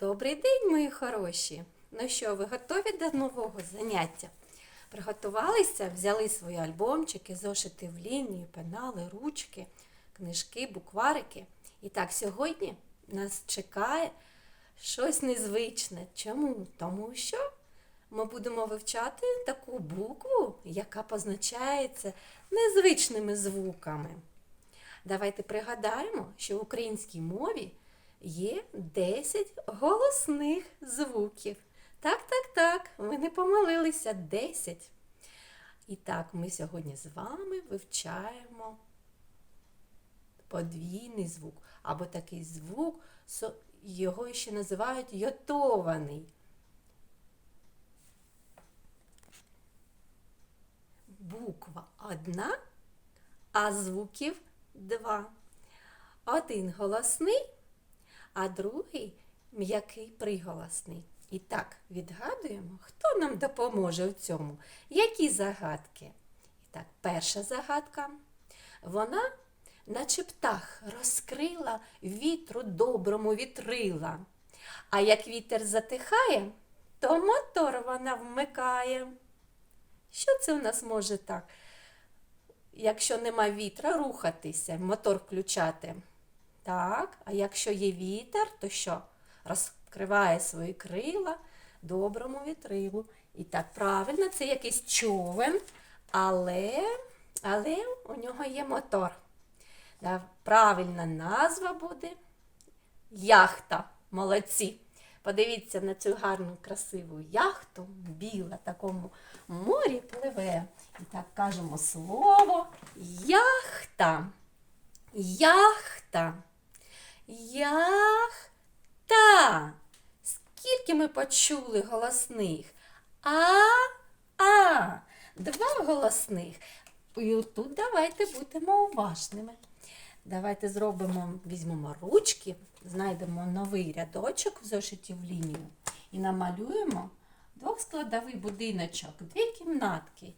Добрий день, мої хороші! Ну що, ви готові до нового заняття? Приготувалися, взяли свої альбомчики, зошити в лінію, пенали, ручки, книжки, букварики. І так, сьогодні нас чекає щось незвичне. Чому? Тому що ми будемо вивчати таку букву, яка позначається незвичними звуками. Давайте пригадаємо, що в українській мові є 10 голосних звуків. Так, так, так, ви не помилилися 10. І так, ми сьогодні з вами вивчаємо подвійний звук, або такий звук, його ще називають йотований. Буква одна, а звуків два. Один голосний, а другий м'який приголосний. І так, відгадуємо, хто нам допоможе в цьому? Які загадки? І так, перша загадка. Вона, наче птах, розкрила вітру доброму вітрила. А як вітер затихає, то мотор вона вмикає. Що це у нас може так? Якщо нема вітра, рухатися, мотор включати. Так, а якщо є вітер, то що? Розкриває свої крила доброму вітрилу. І так, правильно, це якийсь човен, але, але у нього є мотор. Да, Правильна назва буде яхта. Молодці. Подивіться на цю гарну красиву яхту, біла такому морі пливе. І так кажемо слово яхта. Яхта. Яхта. Скільки ми почули голосних? А, а. Два голосних. І тут давайте будемо уважними. Давайте зробимо, візьмемо ручки, знайдемо новий рядочок в зошиті в лінію і намалюємо двохскладовий будиночок, дві кімнатки.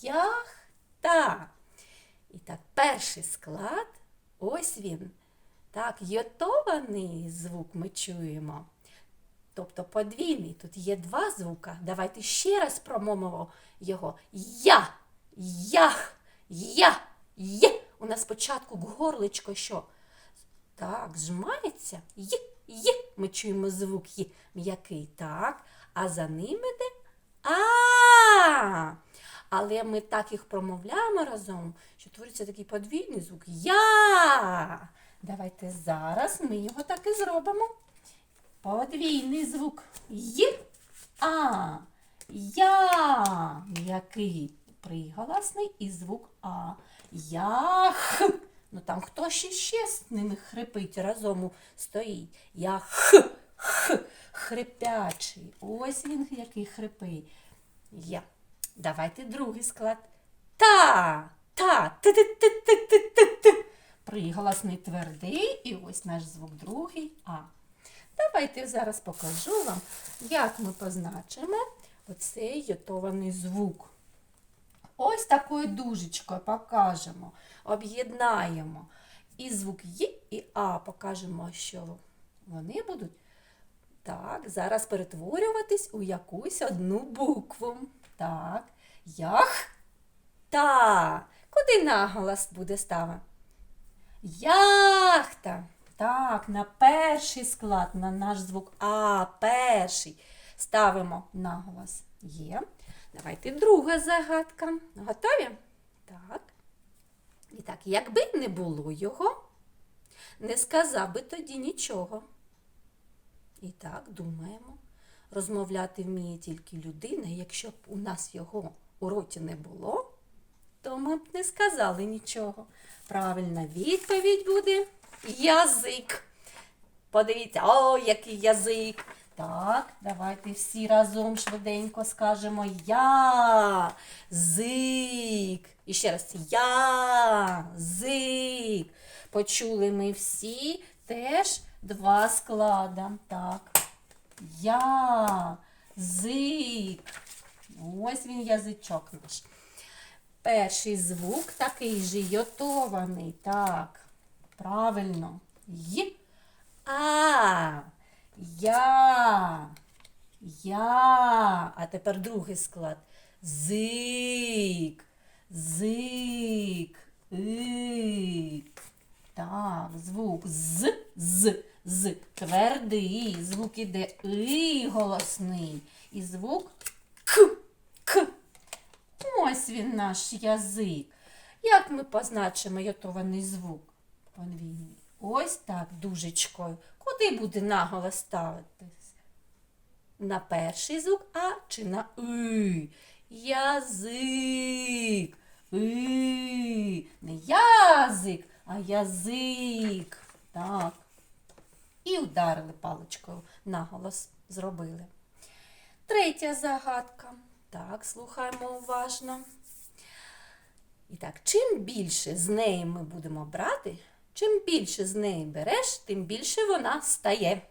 Яхта. І так, перший склад, ось він. Так, йотований звук ми чуємо. Тобто подвійний. Тут є два звука. Давайте ще раз промовимо його. Я, ях, я, є. У нас спочатку горличко що? Так, зжимається. Є, є. Ми чуємо звук є м'який. Так. А за ним іде а. Але ми так їх промовляємо разом, що твориться такий подвійний звук. Я. Давайте зараз ми його так і зробимо. Подвійний звук Й. А. Я. М'який приголосний і звук А. Ях. Ну там хто ще ще з ними хрипить разом стоїть. Я х. Х. Хрипячий. Ось він який хрипить. Я. Давайте другий склад. Та. Та. Ти-ти-ти-ти-ти-ти-ти. Приголосний твердий, і ось наш звук другий А. Давайте зараз покажу вам, як ми позначимо оцей йотований звук. Ось такою дужечкою покажемо, об'єднаємо. І звук Й і А покажемо, що вони будуть так, зараз перетворюватись у якусь одну букву. Так, ях та. Куди наголос буде ставити? Яхта. Так, на перший склад, на наш звук А, перший. Ставимо наголос Є. Давайте друга загадка. Готові? Так. І так, якби не було його, не сказав би тоді нічого. І так, думаємо. Розмовляти вміє тільки людина, якщо б у нас його у роті не було, то ми б не сказали нічого. Правильна відповідь буде язик. Подивіться, о, який язик. Так, давайте всі разом швиденько скажемо я зик. І ще раз я зик. Почули ми всі теж два склада. Так. Я зик. Ось він язичок наш. Перший звук такий же йотований. Так. Правильно. Й. А. Я. Я. А тепер другий склад. Зик. Зик. Ик. Так, звук з, з, з. Твердий. Звук іде и голосний. І звук к. Ось він наш язик. Як ми позначимо йотований звук? Подвійний. Ось так, дужечкою. Куди буде наголос ставитись? На перший звук А чи на И? Язик. И. Не язик, а язик. Так. І вдарили паличкою. Наголос зробили. Третя загадка. Так, слухаємо уважно. І так, чим більше з неї ми будемо брати, чим більше з неї береш, тим більше вона стає.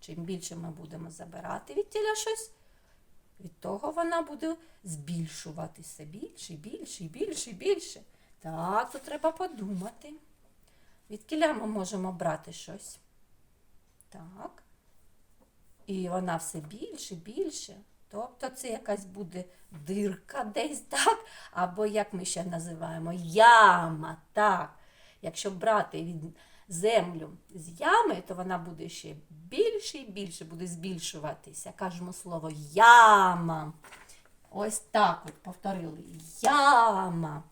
Чим більше ми будемо забирати від тіля щось, від того вона буде збільшуватися більше, більше, більше, більше. Так, тут треба подумати. Від кіля ми можемо брати щось. Так. І вона все більше, більше. Тобто це якась буде дирка десь, так? Або як ми ще називаємо, яма, так. Якщо брати від землю з ями, то вона буде ще більше і більше буде збільшуватися. Кажемо слово яма. Ось так от повторили. Яма.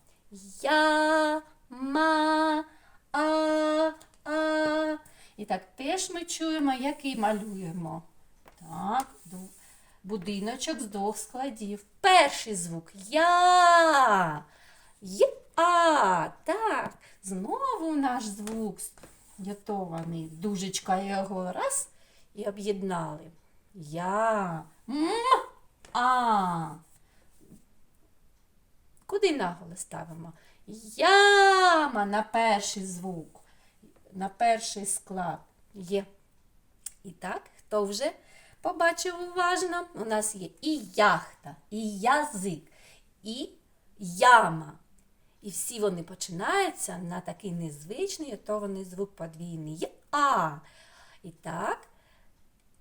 Яма. А, а. І так теж ми чуємо, який малюємо. Так, будиночок з двох складів. Перший звук Я. Я. Так. Знову наш звук ятований. Дужечка його раз і об'єднали. Я. М. А. Куди наголос ставимо? Яма на перший звук, на перший склад є. І так, хто вже побачив уважно? У нас є і яхта, і язик, і яма. І всі вони починаються на такий незвичний отований звук подвійний. А. І так,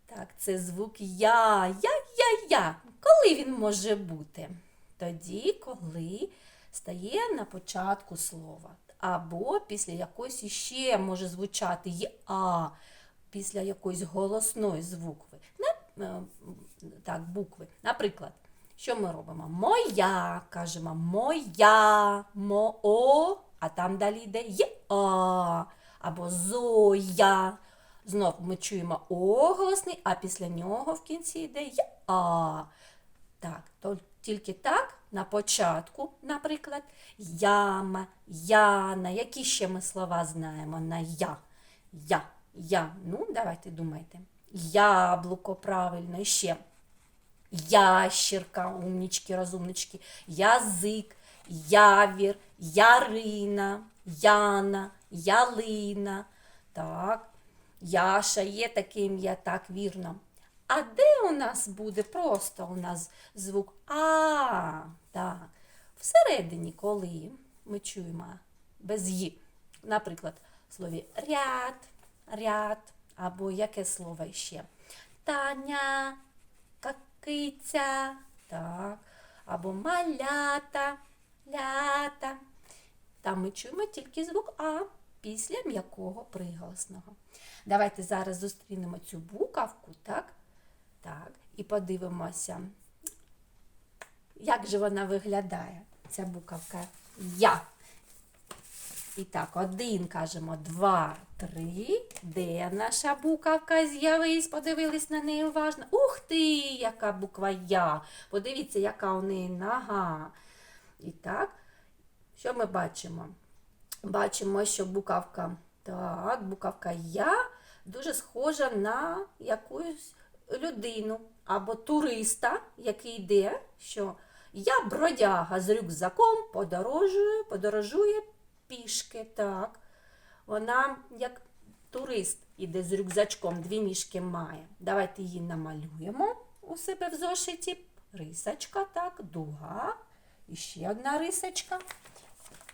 так, це звук Я, Я, Я, Я. Коли він може бути? Тоді, коли стає на початку слова. Або після якоїсь іще може звучати є після якоїсь голосної звукви. Е, так, букви. Наприклад, що ми робимо? Моя, кажемо, моя, мо, а там далі йде є А, або зоя. Знов ми чуємо О голосний, а після нього в кінці йде А. Так, то тільки так на початку, наприклад, яма, яна. Які ще ми слова знаємо на я? Я, я. Ну, давайте думайте. Яблуко, правильно, і ще. Ящірка, умнічки, розумнички, язик, явір, ярина, яна, ялина. Так, Яша є таке ім'я, так вірно. А де у нас буде просто у нас звук А? Так. Всередині, коли ми чуємо без «ї». Наприклад, в слові ряд, ряд, або яке слово ще? Таня, какиця, так, або малята, лята. Там ми чуємо тільки звук А після м'якого приголосного. Давайте зараз зустрінемо цю буковку, так? Так, і подивимося, як же вона виглядає, ця буковка Я. І так, один кажемо, два, три. Де наша буковка з'явилась? Подивились на неї уважно. Ух ти, яка буква Я. Подивіться, яка у неї нога. І так, що ми бачимо? Бачимо, що буковка, так, буковка Я дуже схожа на якусь людину або туриста, який йде, що я бродяга з рюкзаком подорожує, подорожує пішки. Так. Вона як турист іде з рюкзачком, дві ніжки має. Давайте її намалюємо у себе в зошиті. Рисочка, так, дуга. І ще одна рисочка.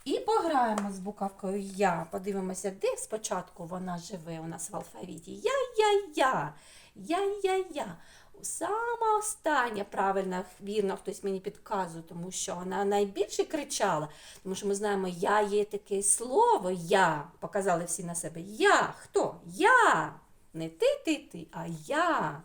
І пограємо з буковкою Я. Подивимося, де спочатку вона живе у нас в алфавіті. Я-я-я. Я-я-я. Сама остання правильно, вірно, хтось мені підказує, тому що вона найбільше кричала, тому що ми знаємо, я є таке слово я. Показали всі на себе. Я. Хто? Я. Не ти, ти, ти, а я.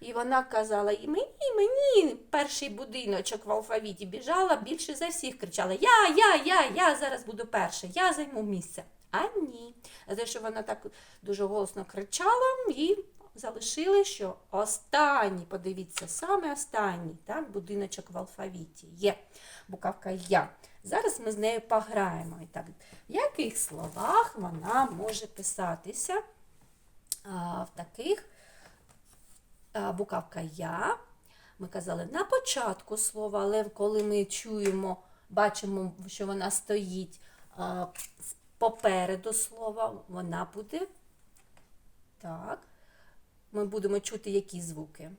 І вона казала, і мені, і мені перший будиночок в алфавіті біжала, більше за всіх кричала: Я, я, я, я зараз буду перша, я займу місце. А ні. За те, що вона так дуже голосно кричала, і залишили, що останній, подивіться, саме останній так, будиночок в алфавіті є букавка Я. Зараз ми з нею пограємо. І так, в яких словах вона може писатися а, в таких а, букавка Я. Ми казали на початку слова, але коли ми чуємо, бачимо, що вона стоїть а, попереду слова, вона буде так. Ми будемо чути які звуки.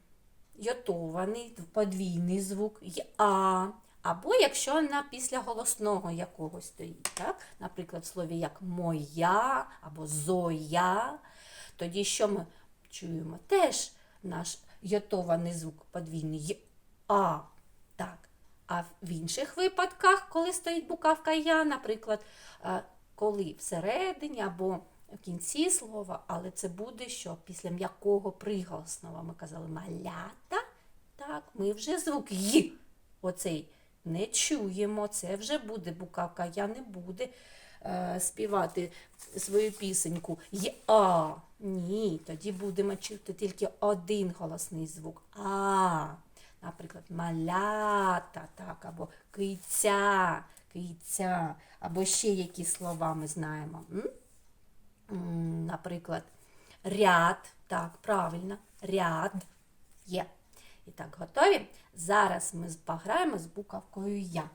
Йотований, подвійний звук, а. Або якщо вона після голосного якогось стоїть, так? наприклад, в слові як моя або зоя, тоді що ми чуємо? Теж наш йотований звук подвійний А. Так. А в інших випадках, коли стоїть букавка я, наприклад, е, коли всередині або в кінці слова, але це буде що після м'якого приголосного. Ми казали малята. Так, ми вже звук й. Оцей не чуємо. Це вже буде букавка. Я не буде е, співати свою пісеньку. А. Ні, тоді будемо чути тільки один голосний звук. А. Наприклад, малята, так, або киця, киця, або ще які слова ми знаємо. М? Наприклад, ряд. Так, правильно, ряд є. І так, готові? Зараз ми пограємо з буковкою Я.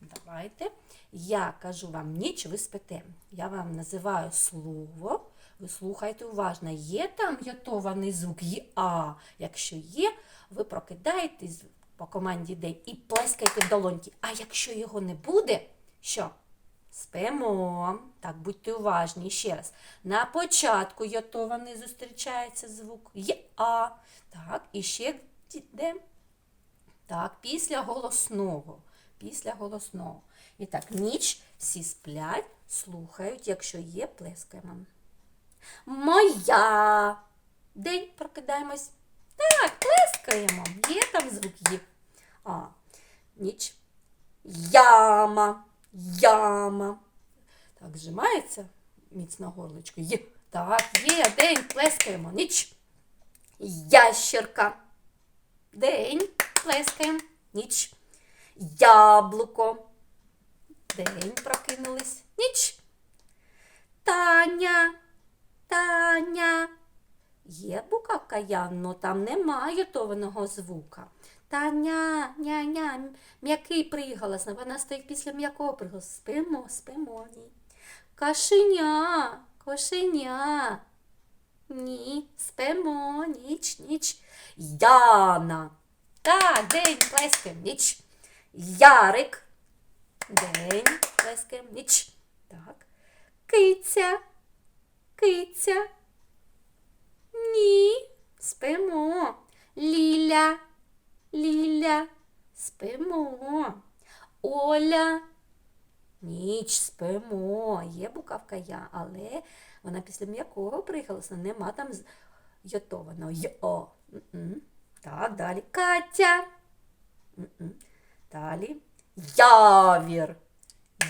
Давайте. Я кажу вам ніч, ви спите. Я вам називаю слово. Ви слухайте уважно. Є там йотований звук «я». Якщо є, ви прокидаєтесь по команді день і плескайте в долоньки. А якщо його не буде, що? Спимо. Так, будьте уважні. Ще раз. На початку йотований зустрічається звук «я». Так, і ще де? Так, після голосного. Після голосного. І так, ніч всі сплять, слухають, якщо є, плескаємо. Моя. День прокидаємось. Так, плескаємо. Є там звук є. А, ніч. Яма. Яма. Так, зжимається міцно горлочко. Є. Так, є, день, плескаємо. Ніч. Ящерка. День, плескаємо. Ніч. Яблуко. День прокинулись. Ніч. Таня. Таня. Є букавка Я, но там немає йотованого звука. Таня, ня-ня, м'який приголос, вона стоїть після м'якого приголосу. Спимо, спимо. Ні. Кашеня, кошеня. Ні, спимо, ніч, ніч. Яна. Так, день, плескаємо, ніч. Ярик. День, плескаємо, ніч. Так. Киця. Киця. Ні. Спимо. Ліля. Ліля. Спимо. Оля. Ніч спимо. Є букавка Я, але вона після м'якого приголосна, нема там йотованого. Йо. Так, далі. Катя. М-м. Далі. Явір.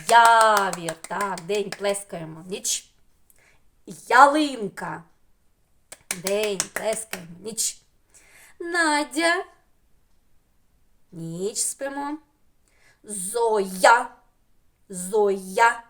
Явір. Так, день плескаємо. Ніч. Ялинка. День плескаємо. Ніч. Надя. Ніч спимо. Зоя. Зоя.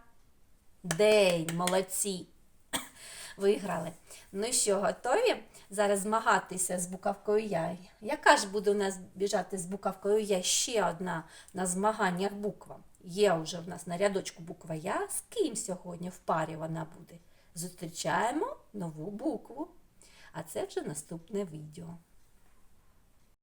День. Молодці. Виграли. Ну що, готові зараз змагатися з буковкою Я? Яка ж буде у нас біжати з буковкою Я? Ще одна на змаганнях буква. Є вже в нас на рядочку буква Я. З ким сьогодні в парі вона буде? Зустрічаємо нову букву. А це вже наступне відео.